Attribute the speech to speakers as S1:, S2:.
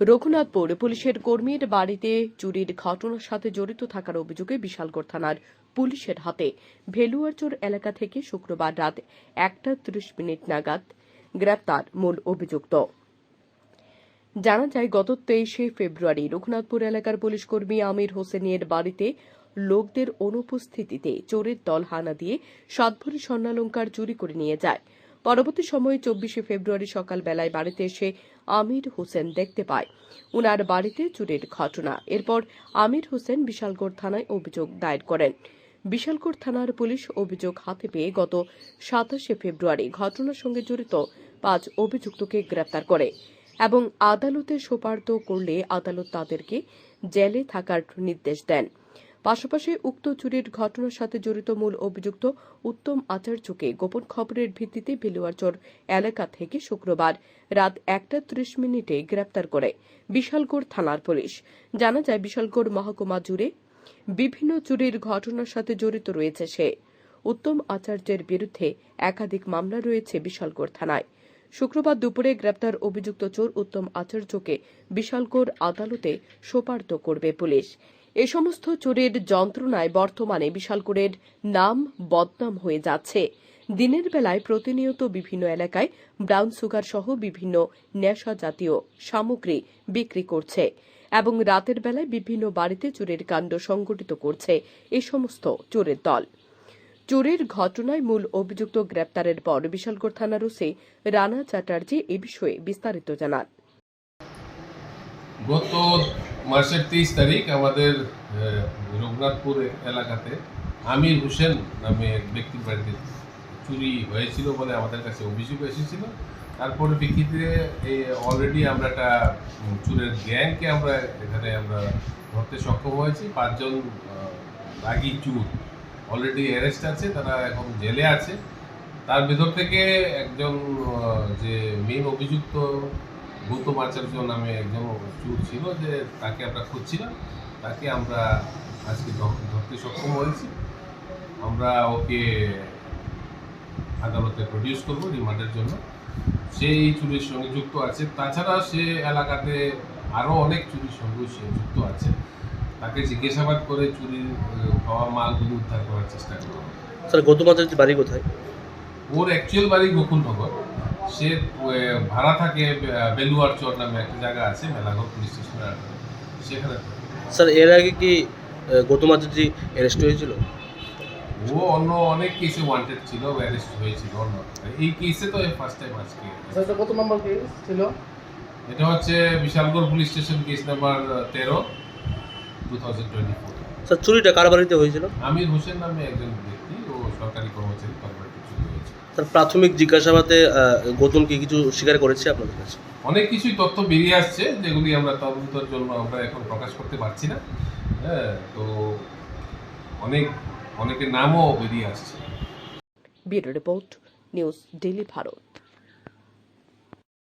S1: রঘুনাথপুর পুলিশের কর্মীর বাড়িতে চুরির ঘটনার সাথে জড়িত থাকার অভিযোগে বিশালগড় থানার পুলিশের হাতে ভেলুয়ারচর এলাকা থেকে শুক্রবার রাত একটা ত্রিশ মিনিট নাগাদ গ্রেপ্তার মূল অভিযুক্ত। জানা যায়, গত তেইশে ফেব্রুয়ারি রঘুনাথপুর এলাকার পুলিশ কর্মী আমির হোসেনের বাড়িতে লোকদের অনুপস্থিতিতে চোরের দল হানা দিয়ে সাত ভরি স্বর্ণালঙ্কার চুরি করে নিয়ে যায়। পরবর্তী সময়ে চব্বিশে ফেব্রুয়ারি সকালবেলায় বাড়িতে এসে আমির হোসেন দেখতে পায়। উনার বাড়িতে চুরির ঘটনা। এরপর আমির হোসেন বিশালগড় থানায় অভিযোগ দায়ের করেন। বিশালগড় থানার পুলিশ অভিযোগ হাতে পেয়ে গত সাতাশে ফেব্রুয়ারি ঘটনার সঙ্গে জড়িত পাঁচ অভিযুক্তকে গ্রেপ্তার করে এবং আদালতে সোপার্দ করলে আদালত তাদেরকে জেলে থাকার নির্দেশ দেন। পাশাপাশি উক্ত চুরির ঘটনার সাথে জড়িত মূল অভিযুক্ত উত্তম আচার্যকে গোপন খবরের ভিত্তিতে বেলুয়ারচর এলাকা থেকে শুক্রবার রাত একটা ত্রিশ মিনিটে গ্রেপ্তার করে বিশালগড় থানার পুলিশ। জানা যায়, বিশালগড় মহকুমা জুড়ে বিভিন্ন চুরির ঘটনার সাথে জড়িত রয়েছে সে। উত্তম আচার্যের বিরুদ্ধে একাধিক মামলা রয়েছে বিশালগড় থানায়। শুক্রবার দুপুরে গ্রেপ্তার অভিযুক্ত চোর উত্তম আচার্যকে বিশালগড় আদালতে সোপার্দ করবে পুলিশ। এ সমস্ত চোরের যন্ত্রণায় বর্তমানে বিশালগড়ের নাম বদনাম হয়ে যাচ্ছে। দিনের বেলায় প্রতিনিয়ত বিভিন্ন এলাকায় ব্রাউন সুগার সহ বিভিন্ন নেশা জাতীয় সামগ্রী বিক্রি করছে এবং রাতের বেলায় বিভিন্ন বাড়িতে চোরের কাণ্ড সংঘটিত করছে এ সমস্ত চোরের দল। চোরের ঘটনায় মূল অভিযুক্ত গ্রেপ্তারের পর বিশালগড় থানার ওসি রানা চ্যাটার্জি এ বিষয়ে বিস্তারিত জানান।
S2: গত মাসের তেইশ তারিখ আমাদের রঘুনাথপুর এলাকাতে আমির হোসেন নামে এক ব্যক্তির বাড়িতে চুরি হয়েছিল বলে আমাদের কাছে অভিযোগ এসেছিল। তারপরে প্রেক্ষিতে অলরেডি আমরা একটা চুরের গ্যাংকে আমরা এখানে আমরা ধরতে সক্ষম হয়েছি। পাঁচজন রাগী চুর অলরেডি অ্যারেস্ট আছে, তারা এখন জেলে আছে। তার ভেতর থেকে একজন যে মেন অভিযুক্ত গৌতম আচার্য নামে একজন চুর ছিল যে তাকে আমরা খুঁজছিলাম তাকে আমরা আজকে ধরতে সক্ষম হয়েছি। আমরা ওকে আদালতে প্রডিউস করব রিমান্ডের জন্য। সেই চুরির সঙ্গে যুক্ত আছে। তাছাড়া সে এলাকাতে আরও অনেক চুরির সঙ্গে সে যুক্ত আছে। তাকে জিজ্ঞাসাবাদ করে চুরির হওয়া মালগুলো উদ্ধার করার চেষ্টা করব।
S3: স্যার গৌতম আচার্যের বাড়ি কোথায়?
S2: ওর অ্যাকচুয়াল বাড়ি গোকুলনগর। সে ভাড়া থাকে বেলুয়ার চর নামে একটা জায়গা আছে মেলাঘর পুলিশ স্টেশনের। সেখানে
S3: স্যার এর আগে কি গৌতম আচার্য অ্যারেস্ট হয়েছিল?
S2: ও অন্য অনেক কেসে ওয়ান্টেড ছিল অ্যারেস্ট হয়েছিল অন্য। এই কেসে তো ফার্স্ট টাইম আজকে
S4: এটা কত নম্বর কেস ছিল?
S2: এটা হচ্ছে Bishalgarh police station case number তেরো two thousand twenty four
S3: sir চুরিটা কার বাড়িতে হয়েছিল?
S2: আমির হোসেন নামে একজন ব্যক্তি ও সরকারি কর্মচারী তার
S3: প্রাথমিক জিজ্ঞাসাবাদে গৌতম কি কিছু স্বীকার করেছে আপনাদের কাছে?
S2: অনেক কিছুই তথ্য বেরিয়ে আসছে যেগুলি আমরা তদন্তের জন্য আমরা এখন প্রকাশ করতে পারছি না। হ্যাঁ তো অনেক অনেকের নামও বেরিয়ে আসছে।
S1: Bureau report news daily Bharat.